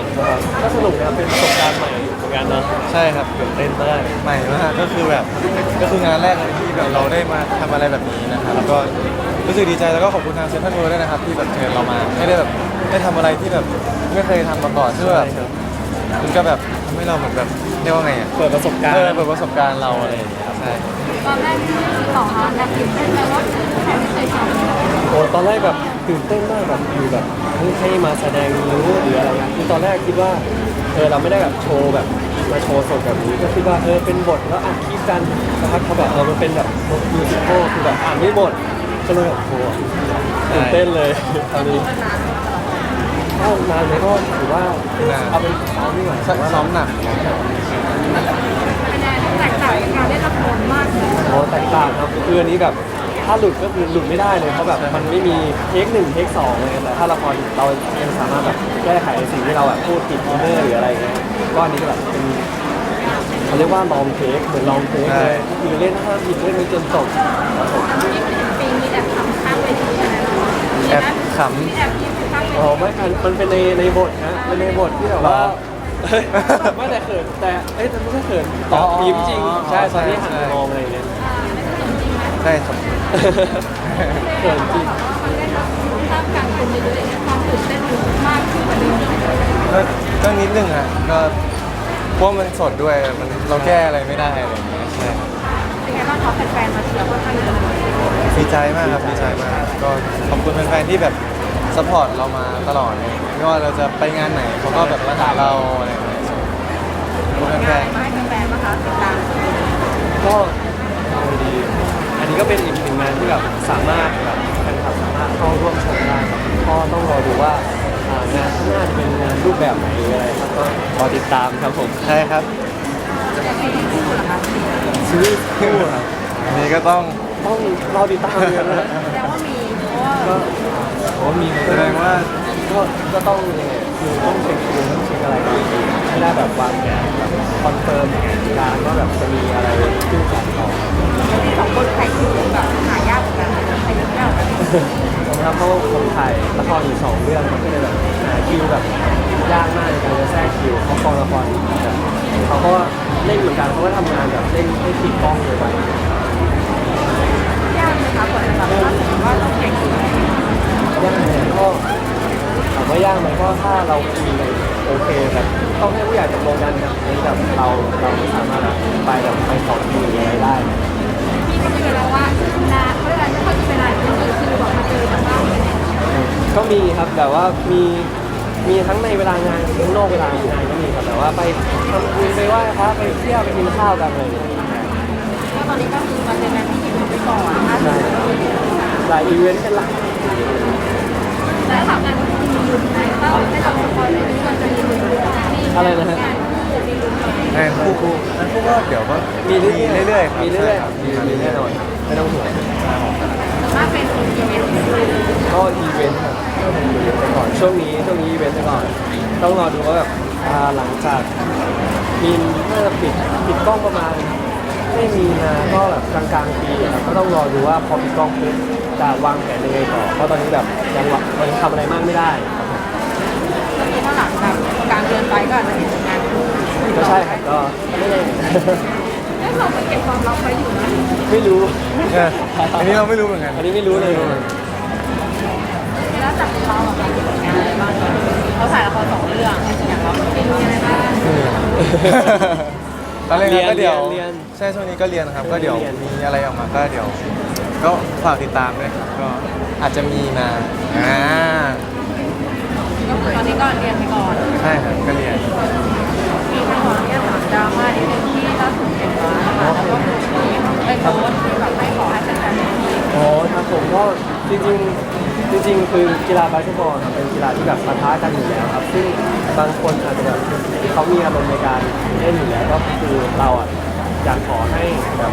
นุกนะครับเป็นประสบการณ์ใหม่เหมือนกันเนาะใช่ครับตื่นเต้นมากใหม่มากก็คือแบบก็คืองานแรกเลยที่แบบเราได้มาทำอะไรแบบนี้นะครับแล้วก็รู้สึกดีใจแล้วก็ขอบคุณทางเซ็นทรัลเวิลด์ด้วยนะครับที่แบบเชิญเรามาให้ได้แบบได้ทำอะไรที่แบบไม่เคยทำมาก่อนซึ่งแบบใช่ครับมันก็แบบทำให้เราเหมือนแบบเรียกว่าไงอะเปิดประสบการณ์เออเปิดประสบการณ์เราอะไรอย่างเงี้ยครับใช่ตอนแรกที่สองอะแอบตื่นเต้นเลยว่าแอบไม่เคยทำโอ้ตอนแรกแบบตื่นเต้นมากแบบอยู่แบบเฮ้ยให้มาแสดงรู้หรืออะไรเงี้ยคือตอนแรกคิดว่าเออเราไม่ได้แบบโชว์แบบมาโชว์สดแบบนี้ก็คิดว่าเออเป็นบทแล้วอัดคลิปกันนะครับเขาแบบเออมันเป็นแบบมิวสิควลคือแบบอ่านไม่หมดก็เลยแบบโอ้โหตื่นเต้นเลยตอนนี้ก็นานไหมก็ถือว่าเอาเป็นซ้อมดีกว่าซ้ซ้อมหนักเป็นไง แตกต่างจากการเล่นละครมากเลยโอ้แตกต่างครับคืออันนี้แบบถ้าหลุดก็คือหลุดไม่ได้เลยเพราะแบบมันไม่มีเทคหนึ่งเทคสองเลยแต่ถ้าละครเรายังสามารถแบบแก้ไขสิ่งที่เราแบบพูดผิดอินเนอร์หรืออะไรเงี้ยก็อันนี้ก็แบบเป็นเขาเรียกว่าลองเทคเหมือนลองเทคเลยคือเล่นห้ามผิดเล่นไม่จนจบครับผมมีปีมีแอบทำข้างเวทีอะไรหรอแอบขมีแอบยิ้มข้างเวอ๋อทีไม่มันมันเป็นในในบทนะเป็นในบทที่แบบว่า เฮ้ยไม่แต่เขินแต่เอ้ยแต่ไม่ใช่เขินแต่ยิ้มจริงใช่ตอนที่หันไปมองอะไรเงี้ยอ่าไม่สนจริงไหมำได้ครับเขินจริงว่ามันเล่นละครท่ามกลางคนเยอะๆอย่างเงี้ยความตื่นเต้นมันมากขึ้นกว่าเดิมก็ก็นิดนึงอะก็เพราะมันสดด้วยมันเราแก้อะไรไม่ได้อะไรอย่างเงี้ยใช่ครับเป็นไงบ้างคะแฟนๆมาเชียร์ค่อนข้างเยอะเลยดีใจมากครับดีใจมาก ก็ขอบคุณแฟนๆที่แบบ ซัพพอร์ตเรามาตลอดเลยไม่ว่าเราจะไปงานไหนเขาก็แบบรักษาเราอะไรอย่างเงี้ยขอบคุณแฟง่ายนไหมให้แฟนๆมาคะติดตามก็เอาดี อันนี้ก็เป็นอีกหนึ่งงานที่แบบสามารถแบบแฟนคลับสามารถเข้าร่วมชมได้ครับก็ต้องรอดูว่าอ่างานข้างหน้าจะเป็นงานรูปแบบไหนหรืออะไรครับก็รอติดตามครับผมๆใช่ครับจะมีคู่เหรอคะซีรีส์คู่ครับอันนี้ก็ต้องต้องรอติดตามเลยนะแสดงว่ามีเพราะว่า ก็โอ้มีแสดงว่าก็ก็ต้องยังไงคือต้องเช็คคิวต้องเช็คอะไรก่อนไม่ได้แบบวางแผนแบบคอนเฟิร์มการว่าแบบจะมีอะไรขึ้นกันต่อสองคนใครคิวแบบหายากเหมือนกันใครจะเล่ากันผมทำเพราะผมถ่ายละครอยู่สองเรื่องก็เลยแบบหาคิวแบบยากมากในการจะแทรกคิวเพราะกองละครเขาก็เล่นเหมือนกันเขาก็ทำงานแบบเล่นให้ติดกล้องเลยไป คะกว่าจะแบบถ้าสมมติว่าต้องแข่งยากไหมก็ถามว่ายากไหมก็ถ้าเราคุยกันโอเคแบบต้องให้ผู้ใหญ่ตกลงกันครับนี่แบบเราเราไม่สามารถแบบไปแบบไปสองทีหรือะไรได้พี่ก็มีเวลาว่านาเวลาที่เขาจะเป็นอะไรก็คือคือบอกมาเจอกันบ้างก็มีครับแต่ว่ามีมีทั้งในเวลางานทั้งนอกเวลางานก็มีครับแต่ว่าไปทำบุญไปไหว้พระไปเที่ยวไปกินข้าวกันอะไรอย่างเงี้ยก็ตอนนี้ก็คือมาเจอกันที่ ก่อนนะใช่หลายอีเวนต์เป็นหลักแล้วถามกันว่ามีลุ้นไหมถ้าให้เราสปอยล์เลยที่มันจะมีลุ้นไหมอะไรนะฮะงานคู่มีลุ้นไหมงานคู่คู่งานคู่ก็เดี๋ยวก็มีเรื่อยๆเรื่อยๆครับมีเรื่อยใช่ๆมีมีแน่นอนไม่ต้องห่วงมากเป็นอีเวนต์ก็อีเวนต์ครับก็ทำอีเวนต์ไปก่อนช่วงนี้ช่วงนี้อีเวนต์ไปก่อน ต้องรอดูว่าแบบอ่าหลังจากมีน่าจะปิดปิดกล้องประมาณ ไม่มีนาก็แบบกลางๆปีครับก็ต้องรอดูว่าพอปิดกล้องปุ๊บจะวางแผนยังไงต่อเพราะตอนนี้แบบยังวะยังทำอะไรมากไม่ได้ครับก็มีถ้าหลังแบบกลางเดือนไปก็อาจจะเห็นงานคู่ก็ใช่ครับก็ไม่แน่เอ้เราเหมือนเก็บความลับไว้อยู่นะไม่รู้เอออันนี้เราไม่รู้เหมือนกันอันนี้ไม่รู้เลยแล้วจากเราแบบมีผลงานอะไรบ้างเขาถ่ายละครสองเรื่องอย่างเราเป็นอะไรบ้าง แรกก็เดี๋ยวเรียน ใช่ช่วงนี้ก็เรียนครับ ก็เดี๋ยวเรียนมีอะไรออกมาก็เดี๋ยว ก็ฝากติดตามด้วยครับก็อาจจะมีมาอ่าก็คือตอนนี้ก็เรียนไปก่อน ใช่ครับก็เรียน มีทั้งหมดเนี่ยถามดราม่าที่เป็นที่ล่าสุดเป็นร้านนะคะแล้วก็มีไอ้โน้ตที่แบบให้ขอให้แฟนๆอ๋อครับผมก็จริงๆ จริงๆ คือกีฬาบาสเกตบอลครับเป็นกีฬาที่แบบปะทะกันอยู่แล้วครับ ซึ่งบางคนอาจจะแบบเขามีอารมณ์ในการเล่นอยู่แล้วก็คือเราอะอยากขอให้แบบ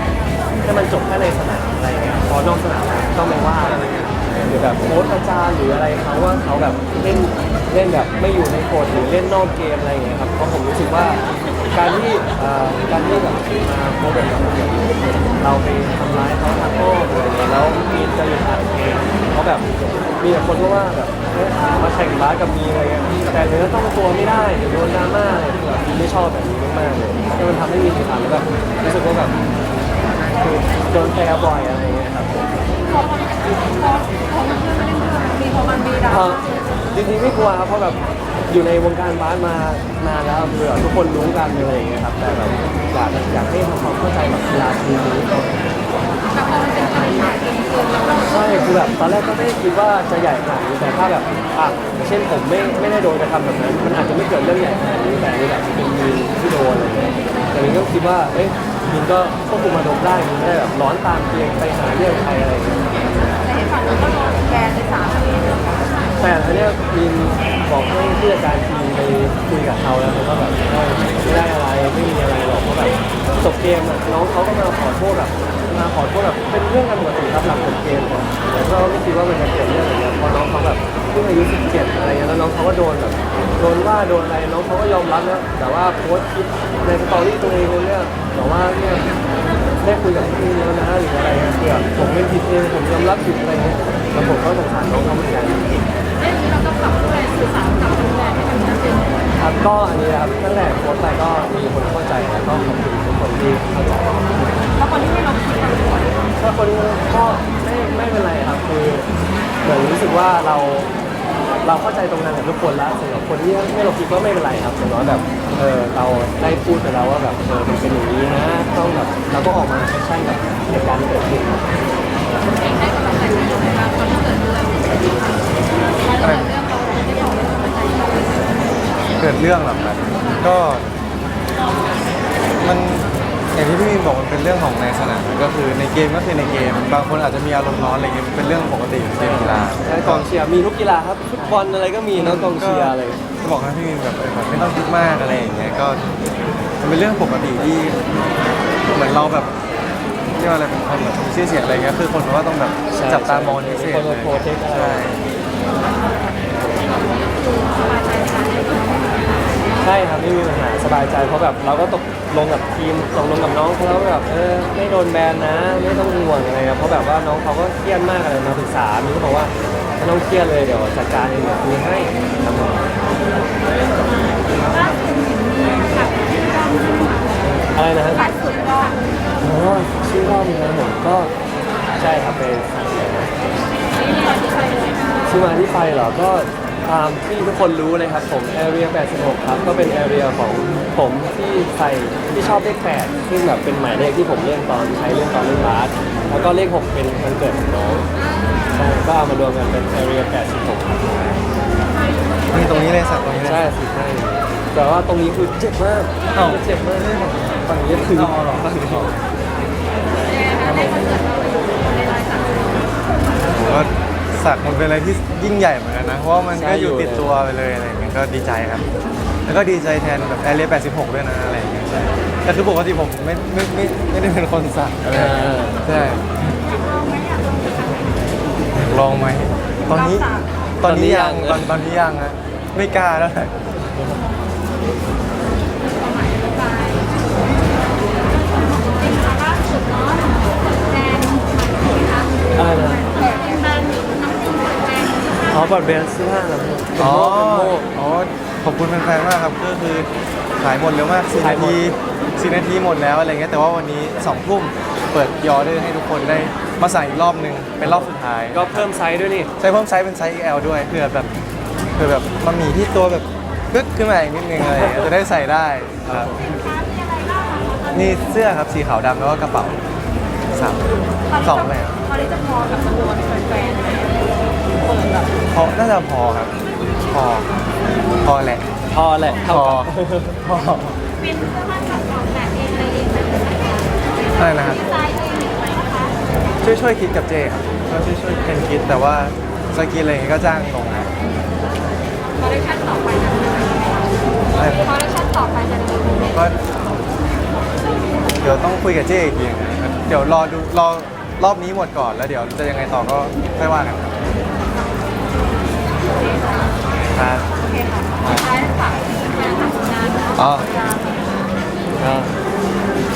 ให้มันจบแค่ในสนามอะไรเงี้ยพอนอกสนามต้องไม่ว่าอะไรเงี้ยหรือแบบโค้ชอาจารย์หรืออะไรเขาว่าเขาแบบเล่นเล่นแบบไม่อยู่ในโกฎหรือเล่นนอกเกมอะไรเงี้ยครับเพราะผมรู้สึกว่า การที่เอ่อการที่แบบมาโค้ชแบบเราเราไปทำร้ายเขาทางอ้อมอะไรเงี้ยแล้วมีจะอยู่อัดเองเขาแบบมีแต่คนก็ว่าแบบเฮ้เนี่ยมาแข่งบากับมีอะไรเงี้ยแต่เนื้อต้องตัวไม่ได้เดี๋ยวโดนดราม่าอะไรที่แบบมีไม่ชอบแบบนี้มากๆเลยก็มันทำให้มีสีสันแล้วแบบรู้สึกว่าแบบ โดนแพ้บ่อยอะไรเงี้ยครับผมพอมันพอพอมันขึ้นมาเรื่อยๆมีพอมันมีดราเอ่อจริงๆไม่กลัวครับเพราะแบบอยู่ในวงการบาสมานานแล้วคือแบบทุกคนรู้กันอะไรอย่างเงี้ยครับแต่แบบอยากอยากให้ทำความเข้าใจกับกีฬาทีนี้แต่พอมันเป็นปัญหาจริงๆแล้วเราใช่คือแบบตอนแรกก็ไม่ได้คิดว่าจะใหญ่ขนาดนี้แต่ถ้าแบบอะเช่นผมไม่ไม่ได้โดนกระทำแบบนั้น มันอาจจะไม่เกิดเรื่องใหญ่ขนาดนี้แต่นี่แบบเป็นมีที่โดนอะไรเงี้ยแต่มินก็คิดว่าเอ๊ะ มินก็ควบคุมอารมณ์ได้มินไม่ได้แบบร้อนตามเพียงไปหาเรื่องใครอะไรเงี้ยแต่เห็นฝั่งนู้นก็โดนแบนไปสามปีเรื่องของแต่อันเนี้ยมินบอกให้ผู้จัดการทีมไปคุยกับเขาแล้วเขาก็แบบไม่ได้อะไรไม่มีอะไรหรอกเขาแบบ บเกมอะน้องเขาก็มาขอโทษแบบมาขอโทษแบบเป็นเรื่องกันปกติครับหลังจบเกมอะแต่ก็ไม่คิดว่ามันจะเกิดเรื่องอะไรเงี้ยพอน้องเขาแบบเพิ่งอายุ 17 อะไรเงี้ยแล้วน้องเขาก็โดนแบบโดนว่าโดนอะไรน้องเขาก็ยอมรับนะแต่ว่าโพสต์คลิปในสตอรี่ตัวเองเนี่ยบอกว่าเนี่ยได้คุยกับพี่แล้วนะหรืออะไรเงี้ยคือผมไม่ผิดเองผมยอมรับผิดอะไรเงี้ยแล้วผมก็สงสารน้องเขาเหมือนกัน เรื่องนี้เราต้องปรับตัวสื่อสารกับ ครับก็อันนี้นะครับตั้งแต่โพสต์ไปก็มีคนเข้าใจแล้วก็ขอบคุณทุกคนที่เข้าใจแล้วคนที่ไม่ลงคลิปเราด้วยถ้าคนก็ไม่ไม่เป็นไรครับคือเหมือนรู้สึกว่าเราเราเข้าใจตรงนั้นกับทุกคนแล้วสำหรับคนที่ไม่ลงคลิปก็ไม่เป็นไรครับอย่างน้อยแบบเออเราได้พูดไปแล้วว่าแบบเออมันเป็นอย่างนี้นะต้องแบบเราก็ออกมาแอคชั่นกับเหตุการณ์ที่เกิดขึ้นครับเองให้กำลังใจกันยังไงบ้างตอนที่เกิดเรื่ เกิดเรื่องหรอครับก็ มันอย่างที่พี่มีนบอกมันเป็นเรื่องของในสนามก็คือในเกมก็คือในเกม บางคนอาจจะมีอารมณ์ร้อนอะไรเงี้ยมันเป็นเรื่องปกติของเกมกีฬาใช่กองเชียร์มีทุกกีฬาครับฟุตบอลอะไรก็มีนะกองเชียร์อะไรจะบอกให้พี่มีนแบบเออแบบไม่ต้องคิดมากอะไรอย่างเงี้ยก็มันเป็นเรื่องปกติที่เหมือนเราแบบเรียกว่าอะไรเป็นคนแบบมีชื่อเสียงอะไรเงี้ยคือคนก็ต้องแบบใช่จับตามองเป็นพิเศษคนมาโปรเทคอะไร ใช่ ใช่ ครับไม่มีปัญหาสบายใจเพราะแบบเราก็ตกลงกับทีมตกลงกับน้องเขาแล้วแบบเออไม่โดนแบนนะไม่ต้องห่วงอะไรครับเพราะแบบว่าน้องเขาก็เครียดมากอะไรมาปรึกษามีก็บอกว่าไม่ต้องเครียดเลยเดี๋ยวจัดการเองเดี๋ยวคุยให้ครับผมอะไรนะคขารับดสุดก็อ๋อชื่อรอบนี้นะผมก็ใช่ครับเป็นที่มาที่ไปเหรอก็ ตามที่ทุกคนรู้เลยครับผม Area 86 ครับ ก็เป็น Area ของผมที่ใส่ที่ชอบเลข8ซึ่งแบบเป็นหมายเลขที่ผมเล่นตอนใช้เล่นตอนเล่นบาสแล้วก็เลข 6 เป็นวันเกิดของน้องใช่ก็เอามารวมกันเป็น Area 86ครับนี่ตรงนี้เลยสักตรงนี้เลยใช่สิใช่แต่ว่าตรงนี้คือเจ็บมากอ้าวเจ็บมากฝั่งนี้คือเอาเหรอฝั่งนี้ได้คอนเสิร์ตเราอยู่ในรายสักผมก็ สักมันเป็นอะไรที่ยิ่งใหญ่เหมือนกันนะ เพราะว่ามันก็อยู่ติดตัวไปเลยอะไรอย่างเงี้ยก็ดีใจครับ แล้วก็ดีใจแทนแบบแอเรีย86 ด้วยนะอะไรอย่างเงี้ยใช่แต่คือปกติผมไม่ไม่ไม่ไม่ได้เป็นคนสักอะไรอย่างเงี้ยใช่ลองไหมตอนนี้ตอนนี้ยังตอนตอนนี้ยังนะไม่กล้าแล้ว อ๋อบัตรเบนซ์เสื้อผ้าเหรออ๋อโม่อ๋อขอบคุณแฟนๆมากครับก็คือขายหมดเร็วมากสี่ขายนาหมดทีสี่นาทีหมดแล้วอะไรเงี้ยแต่ว่าวันนี้สองทุ่มเปิดยออเดอร์ให้ทุกคนได้มาสั่งอีกรอบหนึ่งเป็นรอบสุดท้ายก็เพิ่มไซส์ด้วยนี่ใช้เพิ่มไซส์เป็นไซส์ XL ด้วยเพื่อแบบเพื่อแบบมันมีที่ตัวแบบปึ๊กขึ้นมาอีกนิดนึงอะไรเงี้ยจะได้ใส่ได้ครับมีเสื้อครับสีขาวดำแล้วก็กระเป๋าสามสองแบบตอนนี้จะพอกับจำนวนแฟนๆ พอน่าจะพอครับ พอ พอแหละ พอแหละพเท่าอ กับพอเป็นเสื้อผ้าตัดต่อแบบเองเลยเองไหมอะไรนะครับ ดีไซน์เองไหมคะช่วยช่วยคิดกับเจครับก็ช่วยช่วยกันคิดแต่ว่าสกินอะไรอย่างงี้ก็จ้างตรงนะคอลเลคชันต่อไปจะอะไรคอลเลคชันต่อไปจะมีไหมก็เดี๋ยวต้องคุยกับเจอีกทีนะครับเดี๋ยวรอดูรอรอบนี้หมดก่อนแล้วเดี๋ยวจะยังไงต่อก็ค่อยว่ากันครับ ครับโอเคค่ะสุดท้ายฝากงานทำงานเนาะอ๋อก็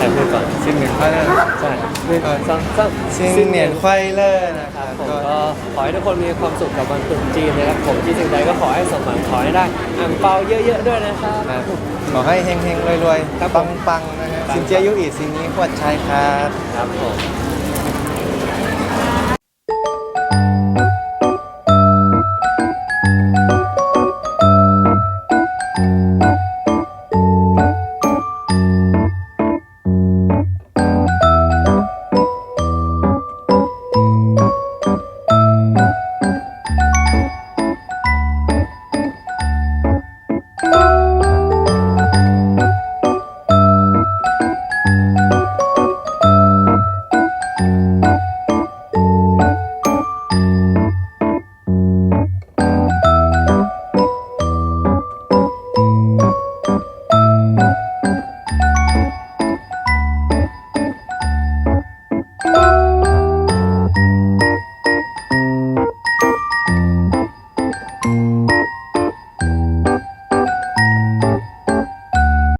ครพูดก่อนซินเหนียนควายเลอร์ใช่หนึ่งสองสามซินเหนียนควายเลอร์นะครับผมก็ก็ขอให้ทุกคนมีความสุขกับวันตรุษจีนนะครับผมที่สิ่งใดก็ขอให้สมหวังขอให้ได้อ่างเปาเยอะๆด้วยนะครับครับขอให้เฮงๆรวยครับๆผมปังๆนะฮะซินเจียยุอีซินนี้ขวดชายครับครับผม